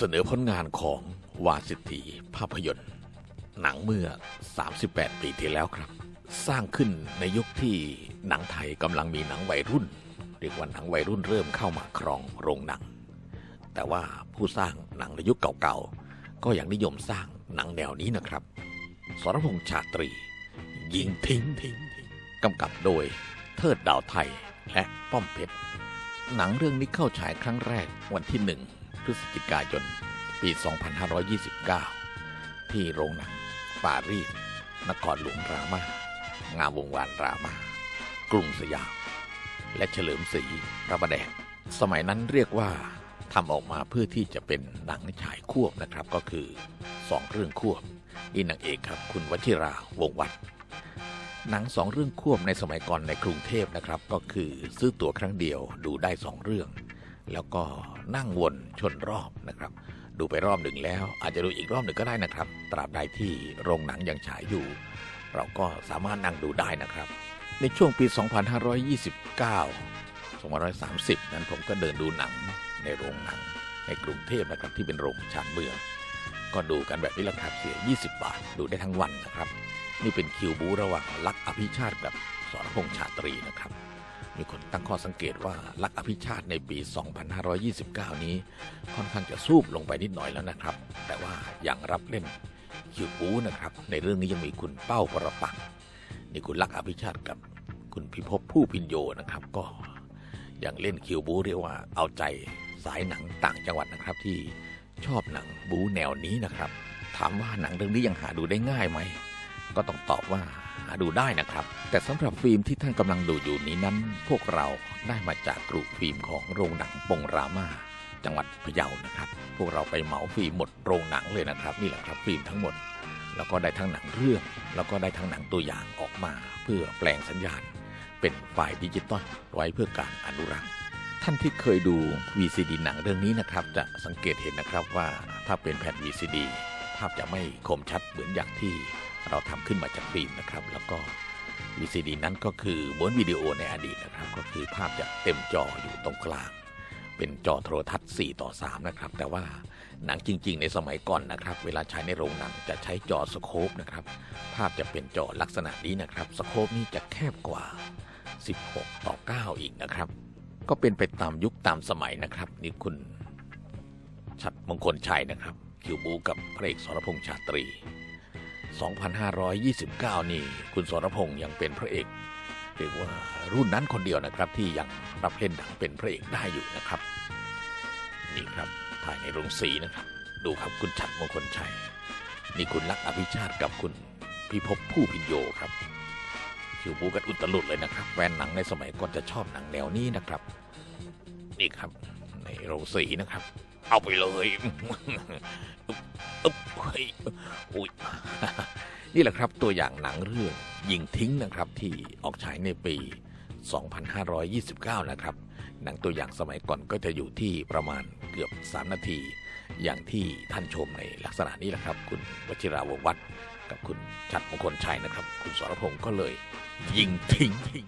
เสนอผลงานของวาสิทธีภาพยนตร์ หนังเมื่อ 38 ปีที่แล้วครับ สร้างขึ้นในยุคที่หนังไทยกำลังมีหนังวัยรุ่น เรียกว่าหนังวัยรุ่นเริ่มเข้ามาครองโรงหนัง แต่ว่าผู้สร้างหนังในยุคเก่าๆ ก็ยังนิยมสร้างหนังแนวนี้นะครับ สรพงษ์ชาตรี ยิงทิ้งทิ้งทิ้งกำกับโดยเทิดดาวไทยและป้อมเพชรหนังเรื่องนี้เข้าฉายครั้งแรกวันที่หนึ่ง ฤศจิกายน ปี 2529 ที่โรงหนังปารีส นครหลวงรามางามวงวานรามากรุงสยาม และเฉลิมศรีพระประแดง สมัยนั้นเรียกว่าทำออกมาเพื่อที่จะเป็นหนังฉายควบนะครับ ก็คือสองเรื่องควบนี่นางเอกครับ คุณวชิราวงศ์วัดหนังสองเรื่องควบในสมัยก่อนในกรุงเทพนะครับ ก็คือซื้อตั๋วครั้งเดียวดูได้สองเรื่อง แล้วก็นั่งวนชนรอบนะครับ ดูไปรอบหนึ่งแล้ว อาจจะดูอีกรอบหนึ่งก็ได้นะครับ ตราบใดที่โรงหนังยังฉายอยู่ เราก็สามารถนั่งดูได้นะครับ ในช่วงปี 2529 2530 นั้นผมก็เดินดูหนังในโรงหนังในกรุงเทพนะครับที่เป็นโรงชานเมือง ก็ดูกันแบบนี้ละครับเสีย 20 บาท ดูได้ทั้งวันนะครับ นี่เป็นคิวบูระหว่างลักอภิชาติกับสรพงษ์ชาตรีนะครับ มีคนตั้งข้อสังเกตว่าลักอภิชาติในปี 2529 นี้ ค่อนข้างจะสูบลงไปนิดหน่อยแล้วนะครับ แต่ว่ายังรับเล่นคิวบูนะครับ ในเรื่องนี้ยังมีคุณเป้าปรปักษ์นี่คุณลักอภิชาติกับคุณพิภพผู้พินโยนะครับ ก็ยังเล่นคิวบูเรียกว่าเอาใจสายหนังต่างจังหวัดนะครับ ที่ชอบหนังบูแนวนี้นะครับ ถามว่าหนังเรื่องนี้ยังหาดูได้ง่ายไหมก็ต้องตอบว่า หาดูได้นะครับ แต่สำหรับฟิล์มที่ท่านกำลังดูอยู่นี้นั้น พวกเราได้มาจากกรุฟิล์มของโรงหนังปงรามาจังหวัดพะเยานะครับ พวกเราไปเหมาฟิล์มหมดโรงหนังเลยนะครับ นี่แหละครับฟิล์มทั้งหมด แล้วก็ได้ทั้งหนังเรื่อง แล้วก็ได้ทั้งหนังตัวอย่างออกมา เพื่อแปลงสัญญาณ เป็นไฟล์ดิจิตอลไว้เพื่อการอนุรักษ์ท่านที่เคยดู VCD หนังเรื่องนี้นะครับ จะสังเกตเห็นนะครับว่าถ้าเป็นแผ่น VCD ภาพจะไม่คมชัดเหมือนอย่างที่ เราทำขึ้นมาจากฟิล์มนะครับ แล้วก็ VCD นั้นก็คือม้วนวิดีโอในอดีตนะครับ ก็คือภาพจะเต็มจออยู่ตรงกลาง เป็นจอโทรทัศน์ 4 ต่อ 3 นะครับ แต่ว่าหนังจริง ๆ ในสมัยก่อนนะครับ เวลาใช้ในโรงหนังจะใช้จอสโคปนะครับ ภาพจะเป็นจอลักษณะนี้นะครับ สโคปนี้จะแคบกว่า 16 ต่อ 9 อีกนะครับ ก็เป็นไปตามยุคตามสมัยนะครับ นี่คุณชัดมงคลชัยนะครับคิวบูกับพระเอกสรพงษ์ชาตรี 2529 นี่ คุณสรพงษ์ยังเป็นพระเอกเรียกว่ารุ่นนั้นคนเดียวนะครับ ที่ยังรับเล่นหนังเป็นพระเอกได้อยู่นะครับ นี่ครับถ่ายในโรงสีนะครับ ดูครับคุณชัดมงคลชัยนี่คุณลักษณ์อภิชาติกับคุณพิภพผู้พินโยครับคิวบูกันอุตลุดเลยนะครับแฟนหนังในสมัยก่อนจะชอบหนังแนวนี้นะครับ นี่ครับ ในโรงสีนะครับ เอาไปเลย อ้ยอุ้ยนี่แหละครับตัวอย่างหนังเรื่องยิงทิ้งนะครับที่ออกฉายในปี 2529 นะครับ หนังตัวอย่างสมัยก่อนก็จะอยู่ที่ประมาณเกือบ 3 นาที อย่างที่ท่านชมในลักษณะนี้แหละครับ คุณวชิราวงวัฒน์กับคุณชัดมงคลชัยนะครับ คุณสรพงศ์ก็เลย ยิงทิ้งทิ้ง